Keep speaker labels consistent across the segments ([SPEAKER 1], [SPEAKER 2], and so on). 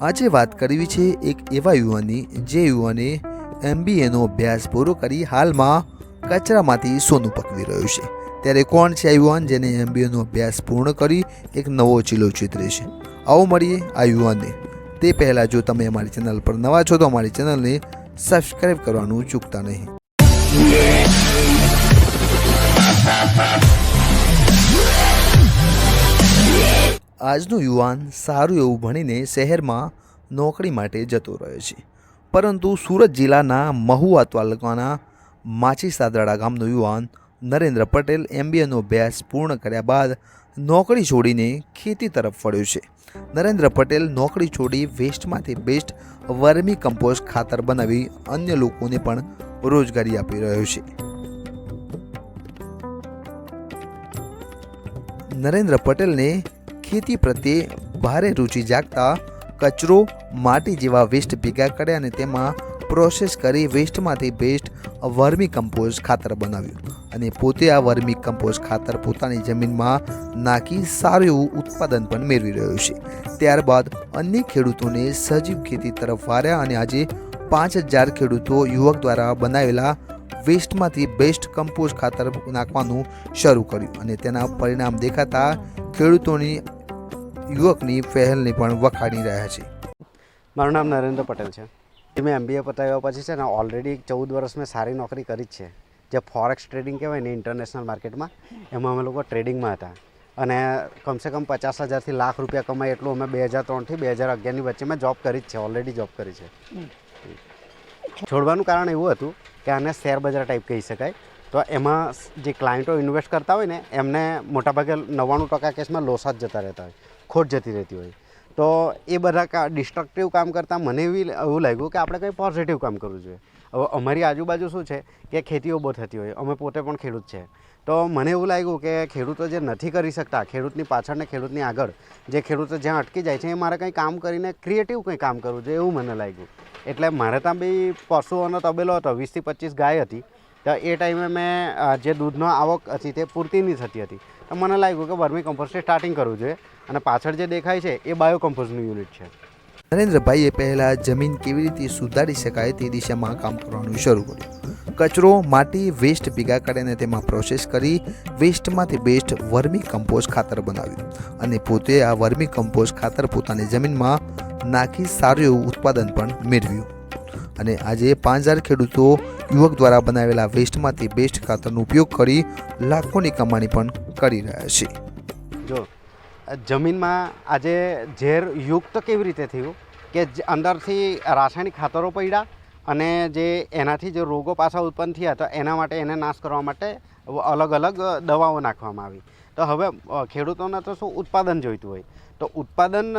[SPEAKER 1] આજે વાત કરવી છે એક એવા યુવાનની, જે યુવાને એમબીએનો અભ્યાસ પૂરો કરી હાલમાં કચરામાંથી સોનું પકવી રહ્યું છે. ત્યારે કોણ છે આ યુવાન જેને એમબીએનો અભ્યાસ પૂર્ણ કરી એક નવો ચીલો ચિતરે છે? આવો મળીએ આ યુવાનને. તે પહેલાં જો તમે અમારી ચેનલ પર નવા છો તો અમારી ચેનલને સબસ્ક્રાઈબ કરવાનું ચૂકતા નહીં. આજનો યુવાન સારું એવું ભણીને શહેરમાં નોકરી માટે જતો રહ્યો છે. પરંતુ સુરત જિલ્લાના મહુવા તાલુકાના માછી સાદરાડા ગામનો યુવાન નરેન્દ્ર પટેલ એમબીએનો અભ્યાસ પૂર્ણ કર્યા બાદ નોકરી છોડીને ખેતી તરફ વળ્યો છે. નરેન્દ્ર પટેલ નોકરી છોડી વેસ્ટમાંથી બેસ્ટ વર્મી કમ્પોસ્ટ ખાતર બનાવી અન્ય લોકોને પણ રોજગારી આપી રહ્યો છે. નરેન્દ્ર પટેલને ખેતી પ્રત્યે ભારે રુચિ જાગતા કચરો માટી જેવા વેસ્ટ ભેગા કર્યા અને તેમાં પ્રોસેસ કરી વેસ્ટમાંથી બેસ્ટ વર્મી કમ્પોઝ ખાતર બનાવ્યું. અને પોતે આ વર્મી કમ્પોઝ ખાતર પોતાની જમીનમાં નાખી સારું એવું ઉત્પાદન પણ મેળવી રહ્યું છે. ત્યારબાદ અન્ય ખેડૂતોને સજીવ ખેતી તરફ વાર્યા અને આજે પાંચ હજાર ખેડૂતો યુવક દ્વારા બનાવેલા વેસ્ટમાંથી બેસ્ટ કમ્પોઝ ખાતર નાખવાનું શરૂ કર્યું અને તેના પરિણામ દેખાતા ખેડૂતોની યુવકની પહેલની પણ વખાણી રહ્યા છે.
[SPEAKER 2] મારું નામ નરેન્દ્ર પટેલ છે. મેં એમબીએ પતાવ્યા પછી છે ને ઓલરેડી ચૌદ વર્ષ મેં સારી નોકરી કરી જ છે. જે ફોરેક્સ ટ્રેડિંગ કહેવાય ને ઇન્ટરનેશનલ માર્કેટમાં એમાં અમે લોકો ટ્રેડિંગમાં હતા. અને કમસે કમ પચાસ હજારથી લાખ રૂપિયા કમાય એટલું અમે બે હજાર ત્રણથી બે હજાર અગિયારની વચ્ચે મેં જોબ કરી જ છે ઓલરેડી જોબ કરી છે. છોડવાનું કારણ એવું હતું કે આને શેર બજાર ટાઈપ કહી શકાય. તો એમાં જે ક્લાયન્ટો ઇન્વેસ્ટ કરતા હોય ને, એમને મોટાભાગે નવ્વાણું ટકા કેસમાં લોસા જ જતા રહેતા હોય. ખોટ જતી રહેતી હોય. તો એ બધા કા ડિસ્ટ્રક્ટિવ કામ કરતાં મને એવી એવું લાગ્યું કે આપણે કંઈ પોઝિટિવ કામ કરવું જોઈએ. હવે અમારી આજુબાજુ શું છે કે ખેતીઓ બહુ થતી હોય. અમે પોતે પણ ખેડૂત છે. તો મને એવું લાગ્યું કે ખેડૂતો જે નથી કરી શકતા, ખેડૂતની પાછળ ને ખેડૂતની આગળ, જે ખેડૂતો જ્યાં અટકી જાય છે, એ મારે કંઈ કામ કરીને ક્રિએટિવ કંઈ કામ કરવું જોઈએ એવું મને લાગ્યું. એટલે મારે ત્યાં બી પશુઓનો તબેલો હતો, વીસથી પચીસ ગાય હતી. તો એ ટાઈમે મેં જે દૂધનો આવક હતી તે પૂરતી નહીં થતી હતી. તો મને લાગ્યું કે વર્મી કમ્પોસ્ટથી સ્ટાર્ટિંગ કરવું જોઈએ અને પાછળ જે દેખાય છે એ બાયો કમ્પોસ્ટનું યુનિટ છે.
[SPEAKER 1] નરેન્દ્રભાઈએ પહેલાં જમીન કેવી રીતે સુધારી શકાય તે દિશામાં કામ કરવાનું શરૂ કર્યું. કચરો, માટી વેસ્ટ ભેગા કરીને તેમાં પ્રોસેસ કરી વેસ્ટમાંથી બેસ્ટ વર્મી કમ્પોઝ ખાતર બનાવ્યું અને પોતે આ વર્મી કમ્પોઝ ખાતર પોતાની જમીનમાં નાખી સારું એવું ઉત્પાદન પણ મેળવ્યું. અને આજે પાંચ હજાર ખેડૂતો યુવક દ્વારા બનાવેલા વેસ્ટમાંથી બેસ્ટ ખાતરનો ઉપયોગ કરી લાખોની કમાણી પણ કરી રહ્યા છે.
[SPEAKER 2] જો જમીનમાં આજે ઝેર યુક્ત કેવી રીતે થયું કે અંદરથી રાસાયણિક ખાતરો પડ્યા અને જે એનાથી જે રોગો પાછા ઉત્પન્ન થયા તો એના માટે એને નાશ કરવા માટે અલગ અલગ દવાઓ નાખવામાં આવી. તો હવે ખેડૂતોને તો શું ઉત્પાદન જોઈતું હોય. તો ઉત્પાદન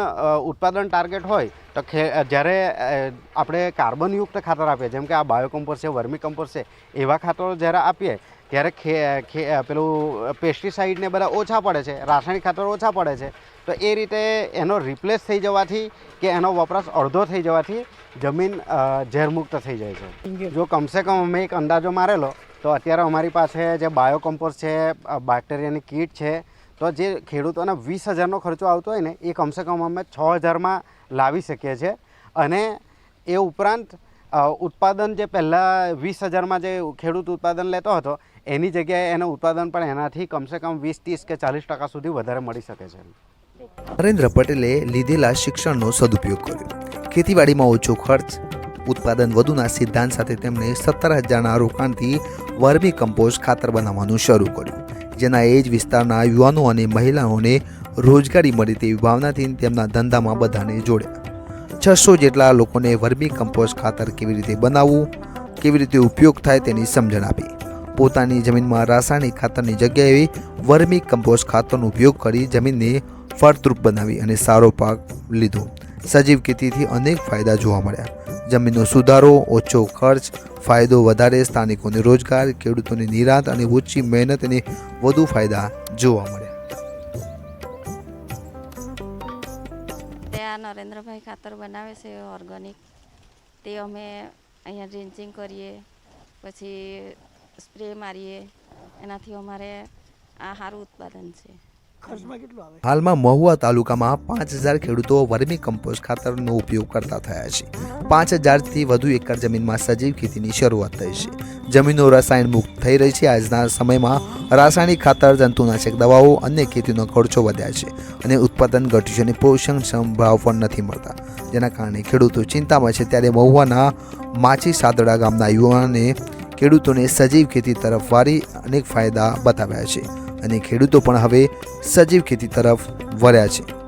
[SPEAKER 2] ઉત્પાદન ટાર્ગેટ હોય તો ખે જ્યારે આપણે કાર્બનયુક્ત ખાતર આપીએ જેમ કે આ બાયોકમ્પોસ્ટ છે વર્મી કમ્પોસ્ટ છે એવા ખાતરો જ્યારે આપીએ ત્યારે ખે પેલું પેસ્ટિસાઇડને બધા ઓછા પડે છે રાસાયણિક ખાતરો ઓછા પડે છે તો એ રીતે એનો રિપ્લેસ થઈ જવાથી કે એનો વપરાશ અડધો થઈ જવાથી જમીન ઝેરમુક્ત થઈ જાય છે. જો કમસે કમ અમે એક અંદાજો મારેલો તો અત્યારે અમારી પાસે જે બાયો કમ્પોસ્ટ છે બેક્ટેરિયાની કીટ છે તો જે ખેડૂતોને વીસ હજારનો ખર્ચો આવતો હોય ને, એ કમસે કમ અમે છ હજારમાં લાવી શકીએ છીએ. અને એ ઉપરાંત ઉત્પાદન જે પહેલાં વીસ હજારમાં જે ખેડૂત ઉત્પાદન લેતો હતો, એની જગ્યાએ એને ઉત્પાદન પણ એનાથી કમસે કમ વીસ, ત્રીસ કે ચાલીસ ટકા સુધી વધારે મળી શકે છે.
[SPEAKER 1] નરેન્દ્ર પટેલે લીધેલા શિક્ષણનો સદુપયોગ કર્યો. ખેતીવાડીમાં ઓછો ખર્ચ, ઉત્પાદન વધુના સિદ્ધાંત સાથે તેમણે સત્તર હજારના રોકાણથી વર્મી કમ્પોસ્ટ ખાતર બનાવવાનું શરૂ કર્યું. જેના એ જ વિસ્તારના યુવાનો અને મહિલાઓને રોજગારી મળે તેવી ભાવનાથી તેમના ધંધામાં બધાને જોડ્યા. છસો જેટલા લોકોને વર્મી કમ્પોસ્ટ ખાતર કેવી રીતે બનાવવું, કેવી રીતે ઉપયોગ થાય તેની સમજણ આપી. પોતાની જમીનમાં રાસાયણિક ખાતરની જગ્યાએ વર્મી કમ્પોસ્ટ ખાતરનો ઉપયોગ કરી જમીનને ફળદ્રુપ બનાવી અને સારો પાક લીધો. સજીવ ખેતીથી અનેક ફાયદા જોવા મળ્યા. જમીનનો સુધારો, ઓછો ખર્ચ, ફાયદો વધારે, સ્થાનિકોને રોજગાર, ખેડૂતોની નિરાત અને ઓછી મહેનત વધુ ફાયદા જોવા મળ્યા
[SPEAKER 3] તે આ નરેન્દ્રભાઈ ખાતર બનાવે છે, ઓર્ગેનિક. તે અમે અહીંયા ડ્રિન્ચિંગ કરીએ, પછી સ્પ્રે મારીએ. એનાથી અમારે આ સારું ઉત્પાદન છે.
[SPEAKER 1] હાલમાં મહુવા તાલુકામાં પાંચ હજાર ખેડૂતો વર્મી કમ્પોઝ ખાતરનો ઉપયોગ કરતા થયા છે. પાંચ હજારથી વધુ એકર જમીનમાં સજીવ ખેતીની શરૂઆત થઈ છે. જમીનો રસાયણ મુક્ત થઈ રહી છે. આજના સમયમાં રાસાયણિક ખાતર, જંતુનાશક દવાઓ, અન્ય ખેતીનો ખર્ચો વધ્યા છે અને ઉત્પાદન ઘટ્યું છે અને પોષણક્ષમ ભાવ પણ નથી મળતા. જેના કારણે ખેડૂતો ચિંતામાં છે. ત્યારે મહુવાના માછી સાદડા ગામના યુવાને ખેડૂતોને સજીવ ખેતી તરફ વારી અનેક ફાયદા બતાવ્યા છે. અને ખેડૂતો પણ હવે સજીવ ખેતી તરફ વળ્યા છે.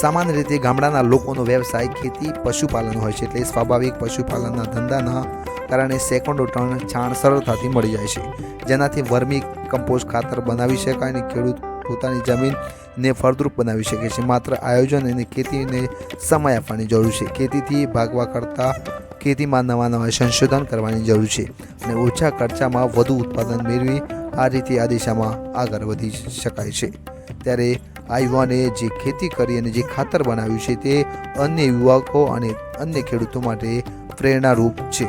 [SPEAKER 1] સામાન્ય રીતે ગામડાના લોકોનો વ્યવસાય ખેતી, પશુપાલન હોય છે એટલે સ્વાભાવિક પશુપાલનના ધંધાના કારણે સેકન્ડો ટન છાણ સરળતાથી મળી જાય છે. જેનાથી વર્મી કમ્પોસ્ટ ખાતર બનાવી શકાય અને ખેડૂત પોતાની જમીનને ફળદ્રુપ બનાવી શકે છે. માત્ર આયોજન અને ખેતીને સમય આપવાની જરૂર છે. ખેતીથી ભાગવા કરતાં ખેતીમાં નવા નવા સંશોધન કરવાની જરૂર છે અને ઓછા ખર્ચામાં વધુ ઉત્પાદન મેળવી આ રીતે આ દિશામાં આગળ વધી શકાય છે. ત્યારે આ યુવાને જે ખેતી કરી અને જે ખાતર બનાવ્યું છે તે અન્ય યુવકો અને અન્ય ખેડૂતો માટે પ્રેરણારૂપ છે.